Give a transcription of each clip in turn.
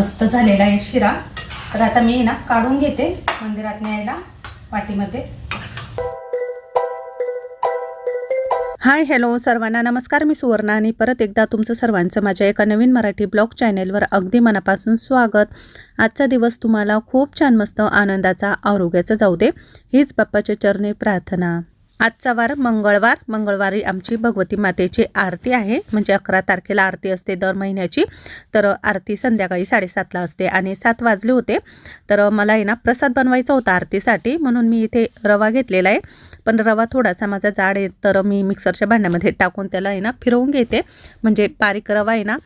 मस्त झालेला आहे शिरा. तर आता मी ना काढून घेते मंदिरात न्यायला वाटीमध्ये. हाय हॅलो सर्वांना नमस्कार. मी सुवर्णा आणि परत एकदा तुमचं सर्वांचं माझ्या एका नवीन मराठी ब्लॉग चॅनेलवर अगदी मनापासून स्वागत. आजचा दिवस तुम्हाला खूप छान मस्त आनंदाचा आरोग्याचा जाऊ दे. हीच बाप्पाच्या चरणी प्रार्थना. आजचा वार मंगळवार. मंगळवारी आमची भगवती मातेची आरती आहे. म्हणजे अकरा तारखेला आरती असते दर महिन्याची. तर आरती संध्याकाळी साडेसातला असते आणि सात वाजले होते. तर मला आहे ना प्रसाद बनवायचा होता आरतीसाठी. म्हणून मी इथे रवा घेतलेला आहे. पण रवा थोडासा माझा जाड आहे तर मी मिक्सरच्या भांड्यामध्ये टाकून त्याला आहे ना फिरवून घेते. म्हणजे बारीक रवा आहे ना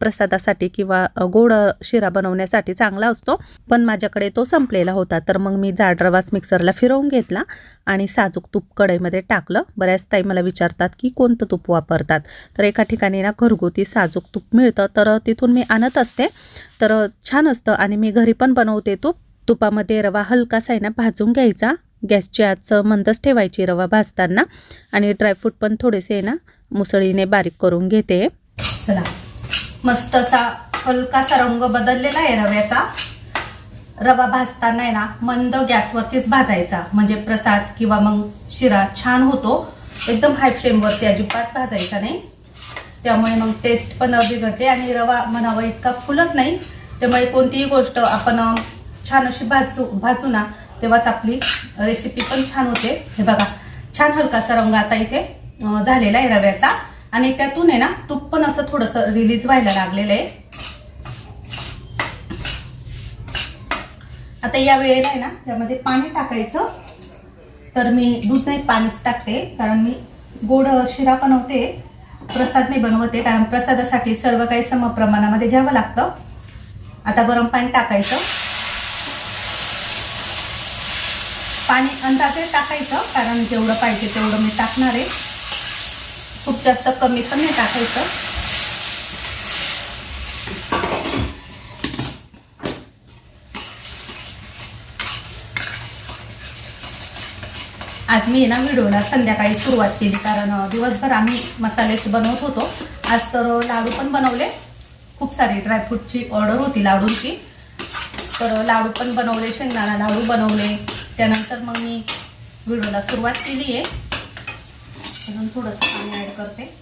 प्रसादासाठी किंवा गोड शिरा बनवण्यासाठी चांगला असतो. पण माझ्याकडे तो संपलेला होता तर मग मी जाड रवाच मिक्सरला फिरवून घेतला आणि साजूक तूप कढईमध्ये टाकलं. बऱ्याच ताई मला विचारतात की कोणतं तूप वापरतात? तर एका ठिकाणी ना घरगुती साजूक तूप मिळतं तर तिथून मी आणत असते. तर छान असतं आणि मी घरी पण बनवते तूप. तुपामध्ये रवा हलकासा आहे ना भाजून घ्यायचा. गॅसची आच मंदच ठेवायची रवा भाजताना. आणि ड्रायफ्रूट पण थोडेसे आहे ना मुसळीने बारीक करून घेते. चला. मस्त असा हलकासा रंग बदललेला आहे रव्याचा. रवा भाजताना आहे ना मंद गॅसवरतीच भाजायचा. म्हणजे प्रसाद किंवा मग शिरा छान होतो. एकदम हाय फ्लेमवरती अजिबात भाजायचा नाही. त्यामुळे मग टेस्ट पण बिघडते आणि रवा म्हणावा इतका फुलत नाही. त्यामुळे कोणतीही गोष्ट आपण छान अशी भाजू भाजू ना तेव्हाच आपली रेसिपी पण छान होते. हे बघा छान हलकासा रंग आता इथे झालेला आहे रव्याचा. आणि त्यातून आहे ना तूप पण असं थोडंसं रिलीज व्हायला लागलेलं आहे. आता या वेळेला आहे ना यामध्ये पाणी टाकायचं. तर मी दूध नाही पाणीच टाकते कारण मी गोड शिरा बनवते. प्रसाद नाही बनवते कारण प्रसादासाठी सर्व काही समप्रमाणामध्ये घ्यावं लागतं. आता गरम पाणी टाकायचं. पाणी अंदाजे टाकायचं कारण जेवढं पाहिजे तेवढं मी टाकणार आहे. खूप जास्त कमी पण नाही टाकायचं. आज मी ना व्हिडिओला संध्याकाळी सुरुवात केली कारण दिवसभर आम्ही मसालेच बनवत होतो. आज तर लाडू पण बनवले. खूप सारी ड्रायफ्रूटची ऑर्डर होती लाडूंची. तर लाडू पण बनवले शेंगदाणा लाडू बनवले. त्यानंतर मग मी व्हिडिओला सुरुवात केली आहे. अजून थोडंसं पाणी ॲड करते.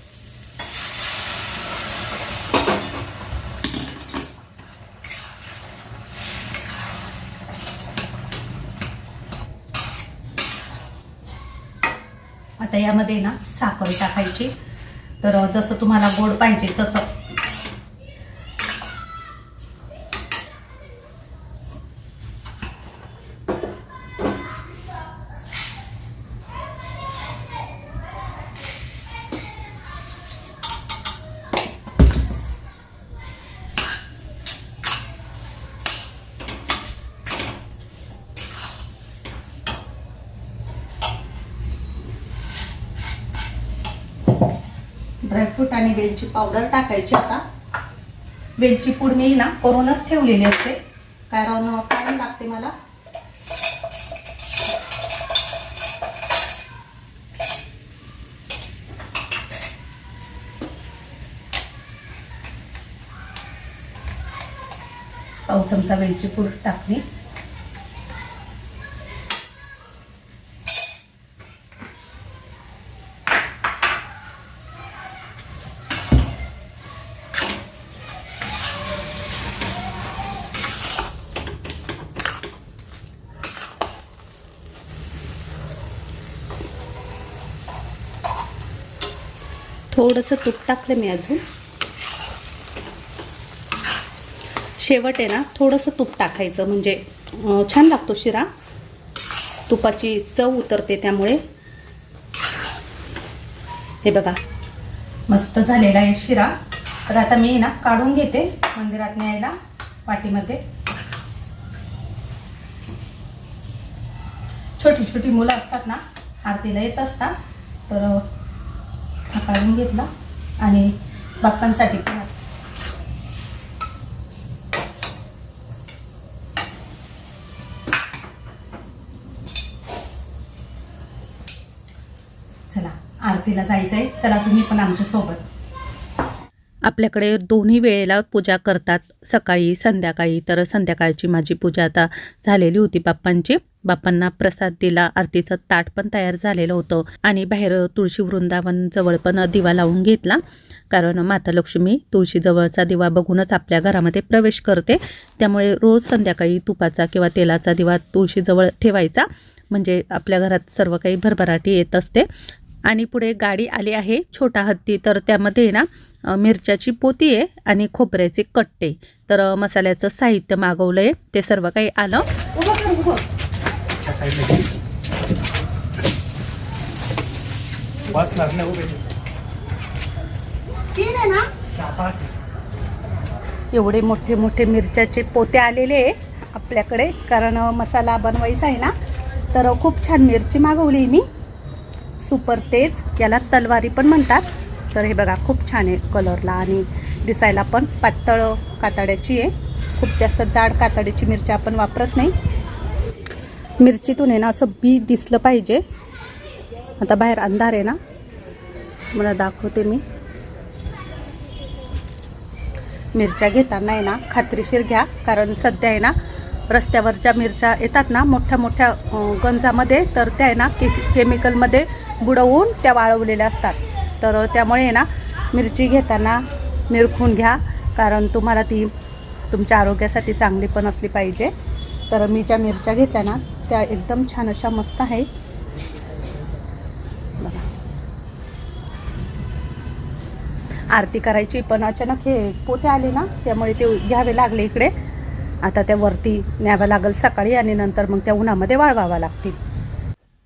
आता यामध्ये ना साखर टाकायची. तर जसं तुम्हाला गोड पाहिजे तसं. ड्रायफ्रूट आणि वेलची पावडर टाकायची आता. वेलची पूड मी ना करूनच ठेवलेली असते. कारण काढून लागते मला. पाव चमचा वेलची पूड टाकली. थोडंसं तूप टाकलं मी अजून. शेवट आहे ना थोडंसं तूप टाकायचं म्हणजे छान लागतो शिरा. तुपाची चव उतरते त्यामुळे. हे बघा मस्त झालेला आहे शिरा. तर आता मी ना काढून घेते मंदिरात न्यायला वाटीमध्ये छोटी छोटी मुलं असतात ना आरतीला येत असतात. तर हा काढून घेतला आणि बाप्पांसाठी पण चला आरतीला जायचंय. चला तुम्ही पण आमच्यासोबत आपल्याकडे दोन्ही वेळेला पूजा करतात. सकाळी संध्याकाळी. तर संध्याकाळची माझी पूजा आता झालेली होती बाप्पांची. बाप्पांना प्रसाद दिला आरतीचं ताट पण तयार झालेलं होतं. आणि बाहेर तुळशी वृंदावन जवळ पण दिवा लावून घेतला. कारण माता लक्ष्मी तुळशीजवळचा दिवा बघूनच आपल्या घरामध्ये प्रवेश करते. त्यामुळे रोज संध्याकाळी तुपाचा किंवा तेलाचा दिवा तुळशीजवळ ठेवायचा. म्हणजे आपल्या घरात सर्व काही भरभराटी येत असते. आणि पुढे गाडी आली आहे छोटा हत्ती. तर त्यामध्ये ना मिरच्याची पोती आहे आणि खोबऱ्याचे कट्टे. तर मसाल्याचं साहित्य मागवलं आहे ते सर्व काही आलं. एवढे मोठे मोठे मिरच्याचे पोते आलेले आहे आपल्याकडे. कारण मसाला बनवायचा आहे ना. तर खूप छान मिरची मागवली मी. सुपर तेज. याला तलवारी पण म्हणतात. तर हे बघा खूप छान आहे कलरला आणि दिसायला पण पातळ कातड्याची आहे. खूप जास्त जाड कातड्याची मिरची आपण वापरत नाही. मिरचीतून आहे ना असं बी दिसलं पाहिजे. आता बाहेर अंधार आहे ना मला दाखवते मी. मिरच्या घेताना आहे ना खात्रीशीर घ्या कारण सध्या आहे ना रस्त्यावरच्या मिरच्या येतात ना मोठ्या मोठ्या गंजामध्ये तर त्या आहे ना के केमिकलमध्ये बुडवून त्या वाळवलेल्या असतात. तर त्यामुळे आहे ना मिरची घेताना निरखून घ्या कारण तुम्हाला ती तुमच्या आरोग्यासाठी चांगली पण असली पाहिजे. तर मी ज्या मिरच्या घेतल्या ना त्या एकदम छान अशा मस्त आहे बघा. आरती करायची पण अचानक हे पोते आले ना त्यामुळे ते घ्यावे लागले इकडे. आता त्या वरती न्यावं लागेल सकाळी आणि नंतर मग त्या उन्हामध्ये वाळवावं लागतील.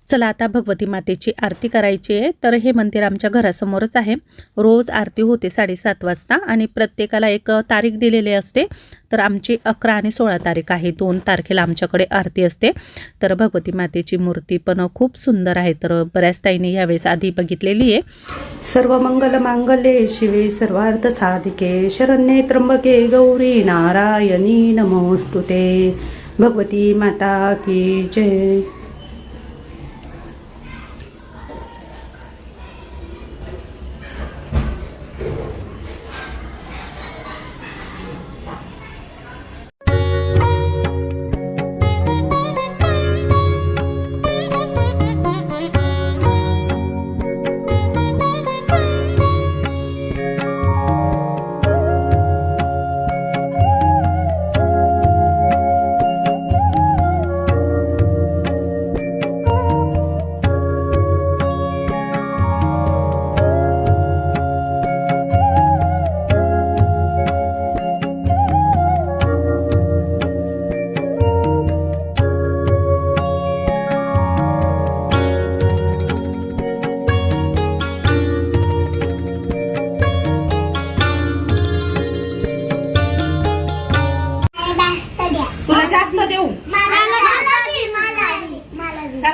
चला आता भगवती मातेची आरती करायची आहे. तर हे मंदिर आमच्या घरासमोरच आहे. रोज आरती होते साडेसात वाजता आणि प्रत्येकाला एक तारीख दिलेली असते. तर आमची अकरा आणि सोळा तारीख आहे. दोन तारखेला आमच्याकडे आरती असते. तर भगवती मातेची मूर्ती पण खूप सुंदर आहे. तर बऱ्याच ताईने यावेळेस आधी बघितलेली आहे. सर्व मंगल मांगल्ये शिवे सर्वार्थ साधिके शरण्ये त्र्यंबके गौरी नारायणी नमोस्तुते. भगवती माता की जय.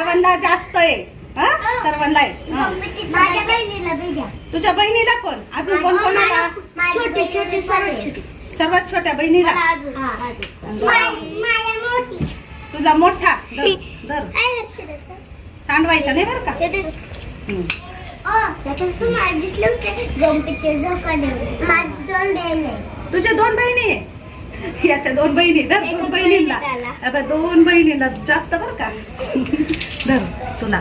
सर्वांना जास्त आहे. हा? सर्वांना आहे. माझ्या बहिणीला बी द्या. तुझ्या बहिणीला पण? अजून कोण कोणाला? छोटी छोटी सर्वात छोटी सर्वात छोट्या बहिणीला. माझ्या मोठी. तुझा मोठा. धर, धर. काय हर्षदाचं? सांडवायचा नाही बरं का? दे. हम्म. ओ, त्याच्यात तुम्हाला दिसले होते गणपती झोका देऊन माझी दोन बहीण आहे. तुझ्या दोन बहिणी आहे? याच्या दोन बहिणी धर एका दोन बहिणीला बहिणीला. अबे, दोन बहिणीला जास्त बर का? धर तुला.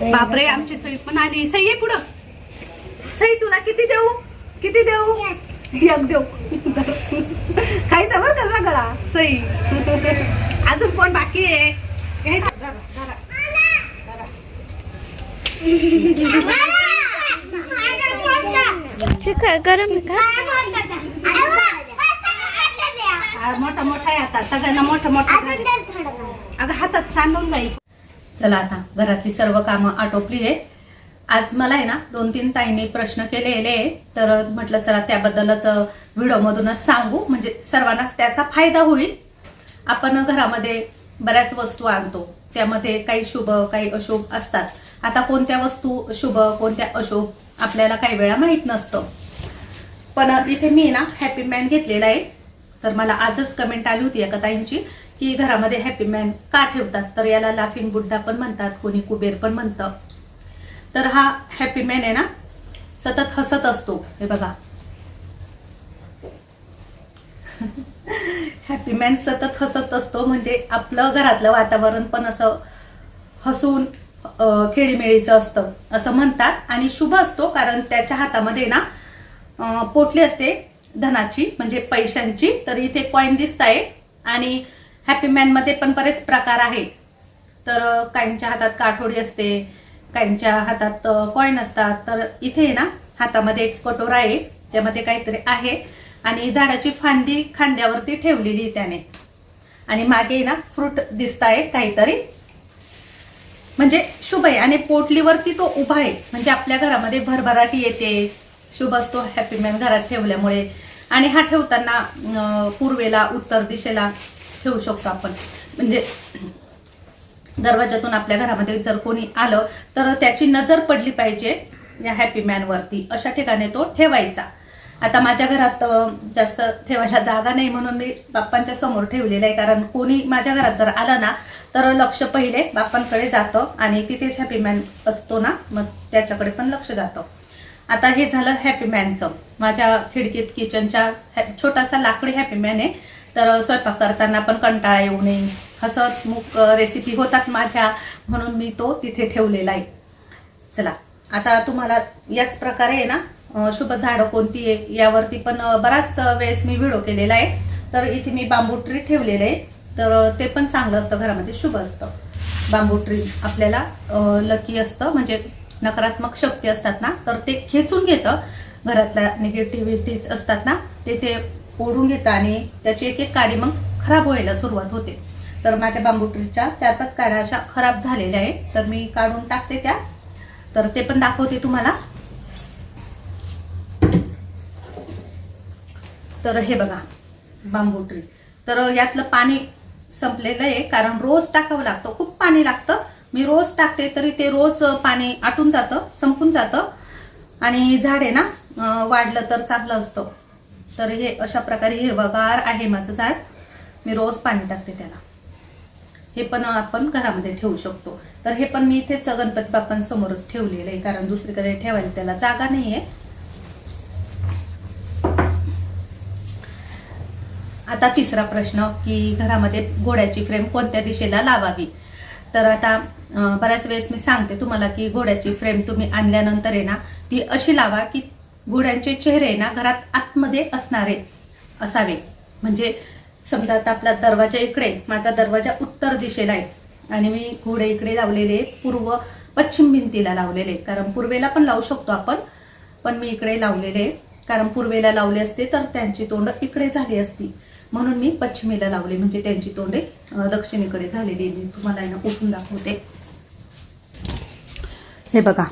बापरे आमची सई पण आली. सई ये पुढं. सई तुला किती देऊ? किती देऊ? एक देऊ. खायचा बर का सगळा? सई. अजून कोण बाकी आहे? गरम मोठा मोठा आहे आता. सगळ्यांना मोठा मोठा. अगं हातात सांडून जाईल चला आता घरातली सर्व कामं आटोपली आहे आज मला आहे ना दोन तीन ताईंनी प्रश्न केलेले आहे तर म्हटलं चला त्याबद्दलच व्हिडिओमधूनच सांगू. म्हणजे सर्वांनाच त्याचा फायदा होईल. आपण घरामध्ये बऱ्याच वस्तू आणतो. त्यामध्ये काही शुभ काही अशुभ असतात. आता कोणत्या वस्तू शुभ कोणत्या अशुभ आपल्याला काही वेळा माहीत नसतं. पण इथे मी ना हॅपी मॅन घेतलेला आहे. तर मला आजच कमेंट आली होती एका ताईंची. की घरामध्ये हॅपी मॅन का ठेवतात? तर याला लाफिंग बुड्ढा पण म्हणतात कोणी कुबेर पण म्हणतं. तर हा हॅपी मॅन आहे ना सतत हसत असतो. हे बघा. हॅपी मॅन सतत हसत असतो म्हणजे आपलं घरातलं वातावरण पण असं हसून खेळीमेळीचं असतं. असं म्हणतात आणि शुभ असतो कारण त्याच्या हातामध्ये ना पोटली असते धनाची म्हणजे पैशांची. तर इथे कॉईन दिसत आहे आणि हॅपी मॅनमध्ये पण बरेच प्रकार आहेत. तर काहींच्या हातात काठोडी असते काहींच्या हातात कॉईन असतात. तर इथे आहे ना हातामध्ये एक कटोरा आहे त्यामध्ये काहीतरी आहे. आणि झाडाची फांदी खांद्यावरती ठेवलेली त्याने. आणि मागे ना फ्रूट दिसत आहे काहीतरी. म्हणजे शुभ आहे. आणि पोटलीवरती तो उभा आहे. म्हणजे आपल्या घरामध्ये भरभराटी येते. शुभ असतो हॅपी मॅन घरात ठेवल्यामुळे. आणि हा ठेवताना पूर्वेला उत्तर दिशेला ठेवू शकतो आपण. म्हणजे दरवाजातून आपल्या घरामध्ये जर कोणी आलं तर त्याची नजर पडली पाहिजे या हॅपी मॅनवरती अशा ठिकाणी तो ठेवायचा. आता माझ्या घरात जास्त ठेवायला जागा नाही म्हणून मी बाप्पांच्या समोर ठेवलेलं आहे. कारण कोणी माझ्या घरात जर आलं ना तर लक्ष पहिले बाप्पांकडे जातं आणि तिथेच हॅपी मॅन असतो ना मग त्याच्याकडे पण लक्ष जातं. आता हे झालं हॅपी मॅनचं माझ्या खिडकीत किचनच्या छोटासा लाकडी हॅपी मॅन आहे. तर स्वयंपाक करताना पण कंटाळा येऊ नये. हसत मुक रेसिपी होतात माझ्या म्हणून मी तो तिथे ठेवलेला आहे. चला आता तुम्हाला याच प्रकारे आहे ना शुभ झाडं कोणती आहे यावरती पण बराच वेळेस मी व्हिडिओ केलेला आहे. तर इथे मी बांबू ट्री ठेवलेले आहे. तर ते पण चांगलं असतं घरामध्ये शुभ असतं. बांबू ट्री आपल्याला लकी असतं म्हणजे नकारात्मक शक्ती असतात ना तर ते खेचून घेतं. घरातल्या निगेटिव्हिटीज असतात ना ते ते ओढून घेता आणि त्याची एक एक काडी मग खराब व्हायला सुरुवात होते. तर माझ्या बांबू ट्रीच्या चार पाच काड्या अशा खराब झालेल्या आहे तर मी काढून टाकते त्या. तर ते पण दाखवते तुम्हाला. तर हे बघा बांबू ट्री तर यातलं पाणी संपलेलं आहे कारण रोज टाकावं लागतं. खूप पाणी लागतं. मी रोज टाकते तरी ते रोज पाणी आटून जातं संपून जातं. आणि झाड आहे ना वाढलं तर चांगलं असतं. तर हे अशा प्रकारे हिरवगार आहे माझं झाड. मी रोज पाणी टाकते त्याला. हे पण आपण घरामध्ये ठेवू शकतो. तर हे पण मी इथेच गणपती बाप्पांसमोरच ठेवलेलं आहे कारण दुसरीकडे ठेवायला त्याला जागा नाहीये. आता तिसरा प्रश्न की घरामध्ये घोड्याची फ्रेम कोणत्या दिशेला लावावी? तर आता बऱ्याच वेळेस मी सांगते तुम्हाला की घोड्याची फ्रेम तुम्ही आणल्यानंतर आहे ना ती अशी लावा की घोड्यांचे चेहरे ना घरात आतमध्ये असणारे असावे. म्हणजे समजा आता आपला दरवाजा इकडे माझा दरवाजा उत्तर दिशेला आहे. आणि मी घोडे इकडे लावलेले पूर्व पश्चिम भिंतीला लावलेले. कारण पूर्वेला पण लावू शकतो आपण पण मी इकडे लावलेले. कारण पूर्वेला लावले असते तर त्यांची तोंड इकडे झाली असती. म्हणून मी पश्चिमेला लावले म्हणजे त्यांची तोंडे दक्षिणेकडे झालेली. मी तुम्हाला उठून दाखवते. हे बघा.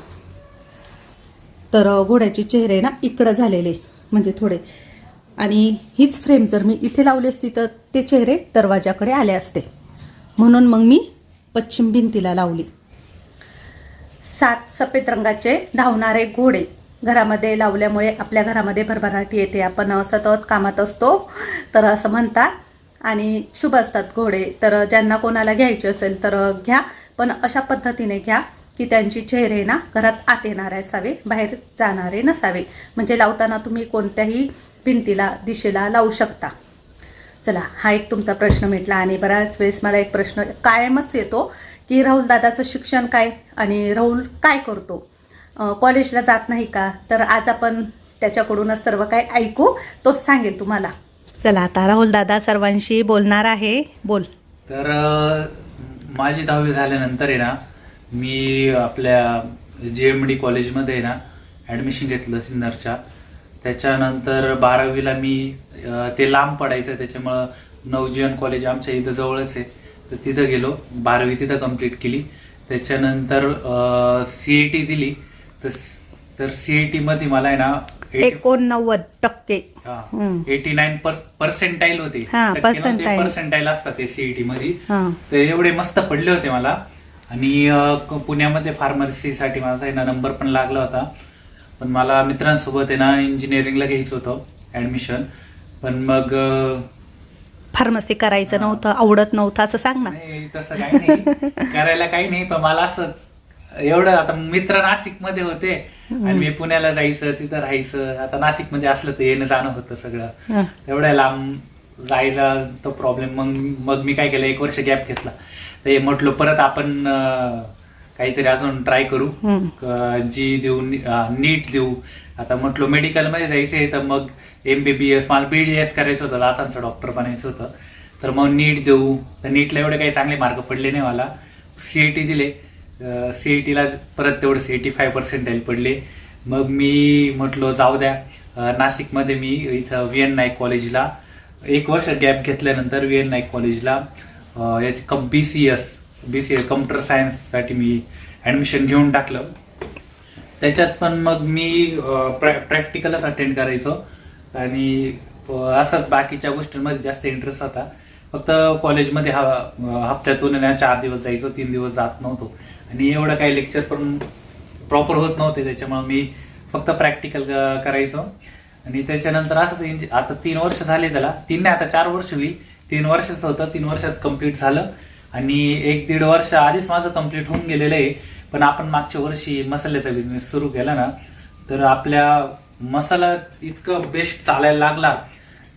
तर घोड्याचे चेहरे ना इकडं झालेले म्हणजे थोडे. आणि हीच फ्रेम जर मी इथे लावली असती तर ते चेहरे दरवाजाकडे आले असते. म्हणून मग मी पश्चिम भिंतीला लावली. सात सफेद रंगाचे धावणारे घोडे घरामध्ये लावल्यामुळे आपल्या घरामध्ये भरभराटी येते. आपण सतत कामात असतो तर असं म्हणतात. आणि शुभ असतात घोडे. तर ज्यांना कोणाला घ्यायचे असेल तर घ्या. पण अशा पद्धतीने घ्या. की त्यांची चेहरे ना घरात आत येणारे असावे बाहेर जाणारे नसावे. म्हणजे लावताना तुम्ही कोणत्याही भिंतीला दिशेला लावू शकता. चला हा एक तुमचा प्रश्न मिटला आणि बऱ्याच वेळेस मला एक प्रश्न कायमच येतो की राहुल दादाचं शिक्षण काय आणि राहुल काय करतो? कॉलेजला जात नाही का? तर आज आपण त्याच्याकडूनच सर्व काय ऐकू तोच सांगेल तुम्हाला. चला आता राहुल दादा सर्वांशी बोलणार आहे. बोल. तर माझी दहावी झाल्यानंतर आहे ना मी आपल्या जे एम डी कॉलेजमध्ये ना ॲडमिशन घेतलं सिन्नरच्या. त्याच्यानंतर बारावीला मी ते लांब पडायचं त्याच्यामुळं नवजीवन कॉलेज आमच्या इथं जवळच आहे. तर तिथं गेलो बारावी तिथं कंप्लीट केली. त्याच्यानंतर सी ई टी दिली. तर तर सी ई टीमध्ये मला आहे ना एकोणनव्वद टक्के. एटी नाईन पर्सेंटाईल होते. पर्सेंटाईल असतात ते सीईटी मध्ये. हां. ते एवढे मस्त पडले होते मला. आणि पुण्यामध्ये फार्मसीसाठी माझा आहे ना नंबर पण लागला होता. पण मला मित्रांसोबत आहे ना इंजिनिअरिंगला घ्यायचं होतं ऍडमिशन पण मग फार्मसी करायचं नव्हतं आवडत नव्हतं असं सांग ना. नाही तसं काही नाही. करायला काही नाही पण मला असं एवढं आता मित्र नाशिकमध्ये होते आणि मी पुण्याला जायचं तिथं राहायचं. आता नाशिकमध्ये असलं तर येणं जाणं होतं सगळं. एवढ्या लांब जायचा तो प्रॉब्लेम मग मग मी काय केलं एक वर्ष गॅप घेतला. ते म्हटलो परत आपण काहीतरी अजून ट्राय करू. जी देऊ नीट देऊ. आता म्हटलो मेडिकलमध्ये जायचं आहे तर मग एम बी बी एस मला बी डी एस करायचं होतं दातांचं डॉक्टर बनायचं होतं. तर मग नीट देऊ. तर नीटला एवढे काही चांगले मार्क पडले नाही मला. सीईटी दिले. सीईटीला परत तेवढे सीईटी फाय पर्सेंटाईल पडले. मग मी म्हटलो जाऊ द्या. नाशिकमध्ये मी इथं व्ही एन नाईक कॉलेजला एक वर्ष गॅप घेतल्यानंतर व्ही एन नाईक कॉलेजला याची कम B C S B C computer सायन्ससाठी मी ॲडमिशन घेऊन टाकलं. त्याच्यात पण मग मी प्रॅक्टिकलच अटेंड करायचो. आणि असंच बाकीच्या गोष्टींमध्ये जास्त इंटरेस्ट होता. फक्त कॉलेजमध्ये हा हप्त्यातून ना चार दिवस जायचो तीन दिवस जात नव्हतो. आणि एवढं काही लेक्चर पण प्रॉपर होत नव्हते त्याच्यामुळे मी फक्त प्रॅक्टिकल करायचो. आणि त्याच्यानंतर असंच आता तीन वर्ष झाले त्याला. तीन नाही आता चार वर्ष होईल. तीन वर्षाचं होतं तीन वर्षात कंप्लीट झालं. आणि एक दीड वर्ष आधीच माझं कंप्लीट होऊन गेलेलं आहे. पण आपण मागच्या वर्षी मसाल्याचा बिझनेस सुरू केला ना तर आपल्या मसाला इतकं बेस्ट चालायला लागला.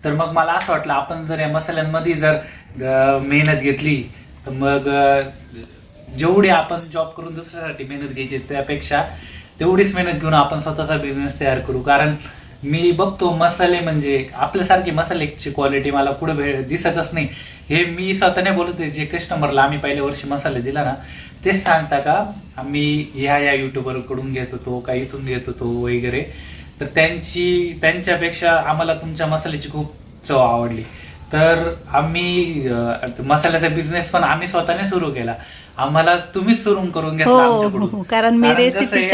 तर मग मला असं वाटलं आपण जर या मसाल्यांमध्ये जर मेहनत घेतली तर मग जेवढी आपण जॉब करून दुसऱ्यासाठी मेहनत घ्यायची त्यापेक्षा तेवढीच मेहनत घेऊन आपण स्वतःचा बिझनेस तयार करू. कारण मी बघतो मसाले म्हणजे आपल्यासारखी मसाल्याची क्वालिटी मला कुठे भेट दिसतच नाही. हे मी स्वतःने बोलत आहे, जे कस्टमरला आम्ही पहिल्या वर्षी मसाले दिला ना तेच सांगता का आम्ही ह्या या युट्यूबरकडून घेत होतो का इथून घेत होतो वगैरे. तर त्यांची त्यांच्यापेक्षा आम्हाला तुमच्या मसाल्याची खूप चव आवडली. तर आम्ही मसाल्याचा बिझनेस पण आम्ही स्वतःने सुरू केला. आम्हाला तुम्हीच सुरू करून घेतला हो, आमच्याकडून. हो, कारण मी कसं recipe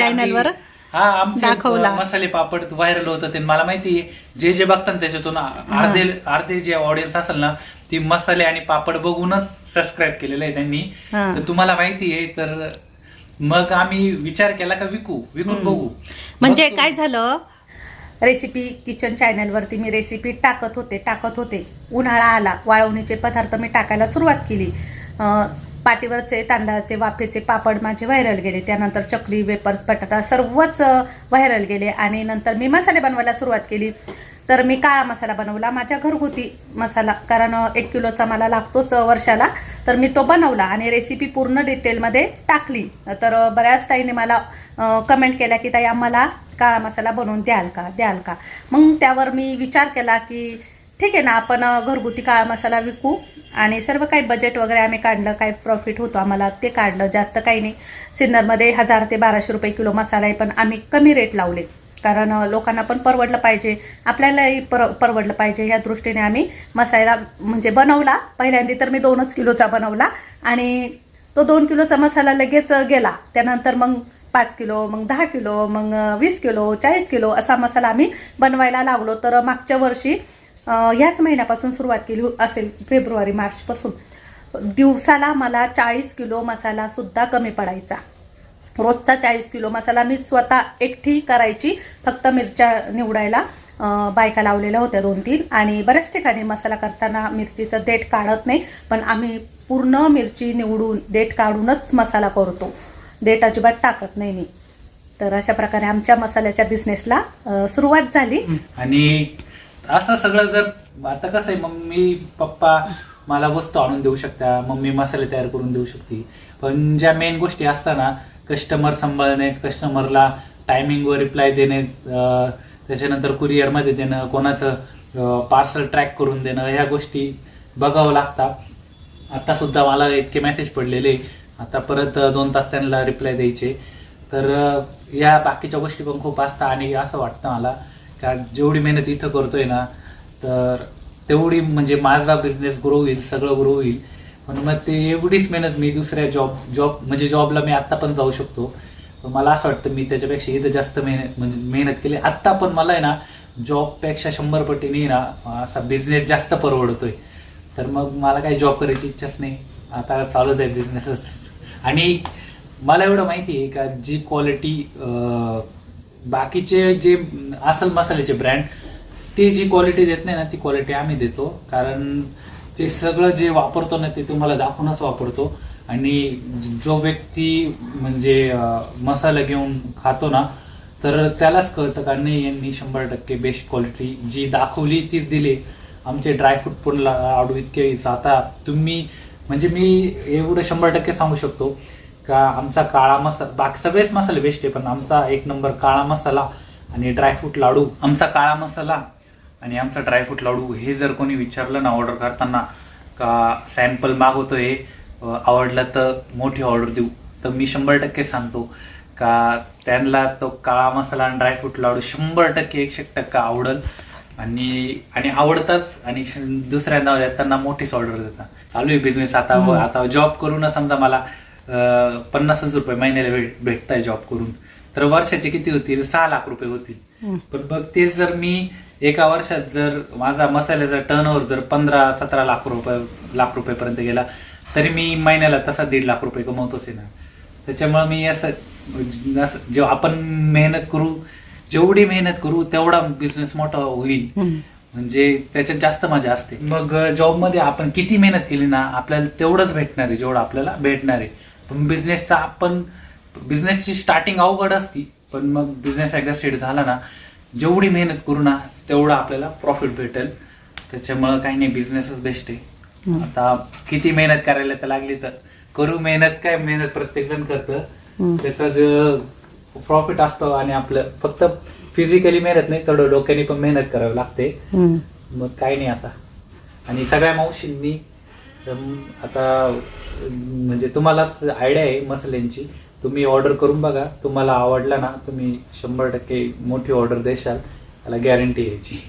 हा आमचे दाखवला. मसाले पापड व्हायरल होतं ते मला माहिती आहे जे जे बघतात त्याच्यातून अर्धे अर्धे जे ऑडियन्स असेल ना ती मसाले आणि पापड बघूनच सबस्क्राईब केलेलं आहे त्यांनी. हा. तर तुम्हाला माहिती आहे तर मग आम्ही विचार केला का विकू? विकून बघू. म्हणजे मग तो- काय झालं? रेसिपी किचन चॅनलवरती मी रेसिपी टाकत होते टाकत होते. उन्हाळा आला वाळवणीचे पदार्थ मी टाकायला सुरुवात केली. अं, पाटीवरचे तांदळाचे वाफेचे पापड माझे व्हायरल गेले. त्यानंतर चकली वेपर्स बटाटा सर्वच व्हायरल गेले. आणि नंतर मी मसाले बनवायला सुरुवात केली. तर मी काळा मसाला बनवला. माझ्या घरगुती मसाला कारण एक किलोचा मला लागतोच वर्षाला. तर मी तो बनवला आणि रेसिपी पूर्ण डिटेलमध्ये टाकली. तर बऱ्याच ताईने मला कमेंट केल्या की ताई आम्हाला काळा मसाला बनवून द्याल का? द्याल का? मग त्यावर मी विचार केला की ठीक आहे ना आपण घरगुती काळा मसाला विकू आणि सर्व काही बजेट वगैरे आम्ही काढलं काय प्रॉफिट होतो आम्हाला ते काढलं जास्त काही नाही. सिन्नरमध्ये हजार ते बाराशे रुपये किलो मसाला आहे पण आम्ही कमी रेट लावले कारण लोकांना पण परवडलं पाहिजे. आपल्यालाही पर परवडलं पाहिजे. ह्या दृष्टीने आम्ही मसाला म्हणजे बनवला. पहिल्यांदा तर मी दोनच किलोचा बनवला आणि तो दोन किलोचा मसाला लगेच गेला. त्यानंतर मग पाच किलो मग दहा किलो मग वीस किलो चाळीस किलो असा मसाला आम्ही बनवायला लागलो. तर मागच्या वर्षी ह्याच महिन्यापासून सुरुवात केली असेल फेब्रुवारी मार्चपासून. दिवसाला मला चाळीस किलो मसालासुद्धा कमी पडायचा. रोजचा चाळीस किलो मसाला मी स्वतः एकठी करायची फक्त मिरच्या निवडायला बायका लावलेल्या होत्या दोन तीन आणि बऱ्याच ठिकाणी मसाला करताना मिरचीचं देठ काढत नाही पण आम्ही पूर्ण मिरची निवडून देठ काढूनच मसाला करतो. देठ अजिबात टाकत नाही मी. तर अशा प्रकारे आमच्या मसाल्याच्या बिझनेसला सुरुवात झाली. आणि असं सगळं जर आता कसं आहे मम्मी पप्पा मला वस्तू आणून देऊ शकता मम्मी मसाले तयार करून देऊ शकते. पण ज्या मेन गोष्टी असताना कस्टमर सांभाळणे कस्टमरला टायमिंगवर रिप्लाय देणे त्याच्यानंतर कुरिअरमध्ये देणं कोणाचं पार्सल ट्रॅक करून देणं ह्या गोष्टी बघावं लागतात. आता सुद्धा मला इतके मेसेज पडलेले. आता परत दोन तास त्यांना रिप्लाय द्यायचे. तर या बाकीच्या गोष्टी पण खूप असतात आणि असं वाटतं मला. का जेवढी मेहनत इथं करतोय ना तर तेवढी म्हणजे माझा बिझनेस ग्रो होईल सगळं ग्रो होईल. पण मग ते एवढीच मेहनत मी दुसऱ्या जॉब जॉब म्हणजे जॉबला मी आत्ता पण जाऊ शकतो. पण मला असं वाटतं मी त्याच्यापेक्षा इथं जास्त मेहनत म्हणजे मेहनत केली. आत्ता पण मला आहे ना जॉबपेक्षा शंभर पटीने ना असा बिझनेस जास्त परवडतोय. तर मग मला काही जॉब करायची इच्छाच नाही. आता चालूच आहे बिझनेसच आणि मला एवढं माहिती आहे का जी क्वालिटी बाकीचे जे असल मसाल्याचे ब्रँड ते जी क्वालिटी देत नाही ना ती क्वालिटी आम्ही देतो. कारण ते सगळं जे वापरतो ना ते तुम्हाला दाखवूनच वापरतो. आणि जो व्यक्ती म्हणजे मसाला घेऊन खातो ना तर त्यालाच कळतं का नाही यांनी शंभर टक्के बेस्ट क्वालिटी जी दाखवली तीच दिली. आमचे ड्रायफ्रूट पण लाडू इतके जातात. तुम्ही म्हणजे मी एवढं शंभर टक्के सांगू शकतो. का आमचा काळा मसाला बाकी सगळेच मसाले बेस्ट आहे पण आमचा एक नंबर काळा मसाला आणि ड्रायफ्रूट लाडू आमचा काळा मसाला आणि आमचा ड्रायफ्रूट लाडू हे जर कोणी विचारलं ना ऑर्डर करताना का सॅम्पल मागवतोय अं, आवडलं तर मोठी ऑर्डर देऊ. तर मी शंभर टक्के सांगतो का त्यांना तो काळा मसाला आणि ड्रायफ्रूट लाडू शंभर टक्के एकशे टक्का आवडल. आणि आणि आवडताच आणि दुसऱ्यांदा त्यांना मोठीच ऑर्डर देतात. चालू आहे बिझनेस आता आता जॉब करून समजा मला. पन्नासच रुपये महिन्याला भेट भेटताय जॉब करून. तर वर्षाचे किती होतील? सहा लाख रुपये होतील. पण बघ ते जर मी एका वर्षात जर माझा मसाल्याचा टर्नओव्हर जर पंधरा सतरा लाख रुपये लाख रुपयेपर्यंत गेला तरी मी महिन्याला तसा दीड लाख रुपये कमवतोच आहे ना. त्याच्यामुळे मी असं जेव्हा आपण मेहनत करू जेवढी मेहनत करू तेवढा बिझनेस मोठा होईल. म्हणजे त्याच्यात जास्त मजा असते. मग जॉबमध्ये आपण किती मेहनत केली ना आपल्याला तेवढंच भेटणार आहे जेवढं आपल्याला भेटणार आहे. पण बिझनेसचा आपण बिझनेसची स्टार्टिंग अवघड असती पण मग बिझनेस एकदा सेट झाला ना जेवढी मेहनत करू ना तेवढं आपल्याला प्रॉफिट भेटेल. त्याच्यामुळं काही नाही बिझनेसच बेस्ट आहे. आता किती मेहनत करायला तर लागली तर करू मेहनत काय मेहनत प्रत्येक जण करतं. त्याचा जो प्रॉफिट असतो आणि आपलं फक्त फिजिकली मेहनत नाही तेवढं डोक्याने पण मेहनत करावी लागते. मग काही नाही आता. आणि सगळ्या मावशींनी आता म्हणजे तुम्हालाच आयडिया आहे मसाल्यांची. तुम्ही ऑर्डर करून बघा. तुम्हाला आवडला ना तुम्ही शंभर टक्के मोठी ऑर्डर देशाल. त्याला गॅरंटी यायची.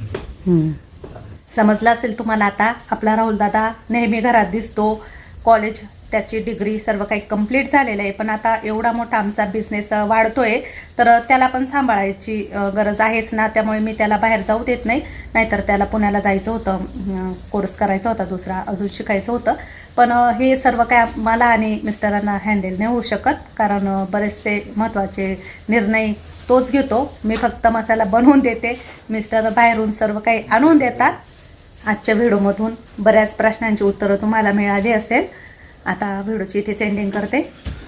समजलं असेल तुम्हाला आता. आपला राहुल दादा नेहमी घरात दिसतो. कॉलेज त्याची डिग्री सर्व काही कंप्लीट झालेलं आहे. पण आता एवढा मोठा आमचा बिझनेस वाढतोय. तर त्याला पण सांभाळायची गरज आहेच ना. त्यामुळे मी त्याला बाहेर जाऊ देत नाही. नाहीतर त्याला पुण्याला जायचं होतं. कोर्स करायचा होता दुसरा. अजून शिकायचं होतं. पण हे सर्व काय मला आणि मिस्टरांना हँडल नाही होऊ शकत. कारण बरेचसे महत्त्वाचे निर्णय तोच घेतो. मी फक्त मसाला बनवून देते. मिस्टर बाहेरून सर्व काही आणून देतात. आजच्या व्हिडिओमधून बऱ्याच प्रश्नांची उत्तरं तुम्हाला मिळाली असेल. आता व्हिडिओची इथेच एंडिंग करते.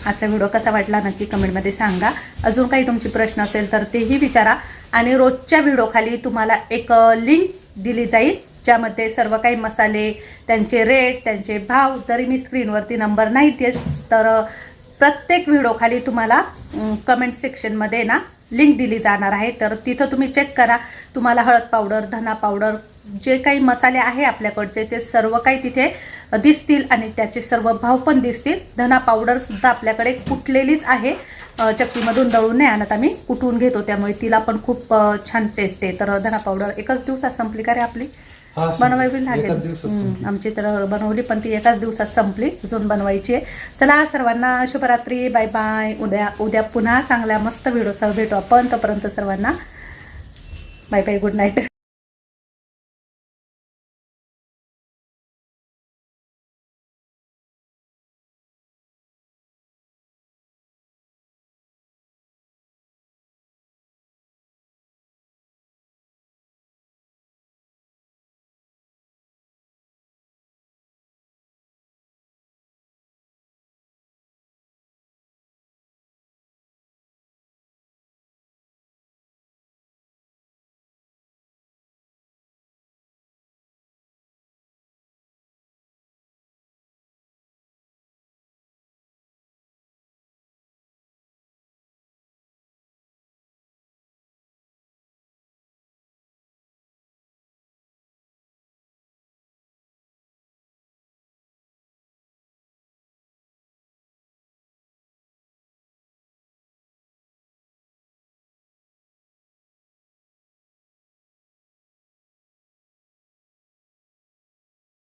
आजचा व्हिडिओ कसा वाटला नक्की कमेंटमध्ये सांगा. अजून काही तुमची प्रश्न असेल तर तेही विचारा. आणि रोजच्या व्हिडिओखाली तुम्हाला एक लिंक दिली जाईल ज्यामध्ये सर्व काही मसाले त्यांचे रेट त्यांचे भाव जरी मी स्क्रीनवरती नंबर नाही देत तर प्रत्येक व्हिडिओखाली तुम्हाला कमेंट सेक्शनमध्ये ना लिंक दिली जाणार आहे. तर तिथं तुम्ही चेक करा. तुम्हाला हळद पावडर धना पावडर जे काही मसाले आहे आपल्याकडचे ते सर्व काही तिथे दिसतील आणि त्याचे सर्व भाव पण दिसतील. धना पावडर सुद्धा आपल्याकडे कुटलेलीच आहे. चक्कीमधून दळून नाही आणत आम्ही कुटून घेतो त्यामुळे तिला पण खूप छान टेस्ट आहे. तर धना पावडर एकच दिवसात संपली का रे आपली? बनवावी लागेल. आमची तर बनवली पण ती एकाच दिवसात संपली. अजून बनवायची आहे. चला सर्वांना शुभरात्री. बाय बाय उद्या उद्या पुन्हा चांगल्या मस्त व्हिडिओसह भेटू आपण. तोपर्यंत सर्वांना बाय बाय गुड नाईट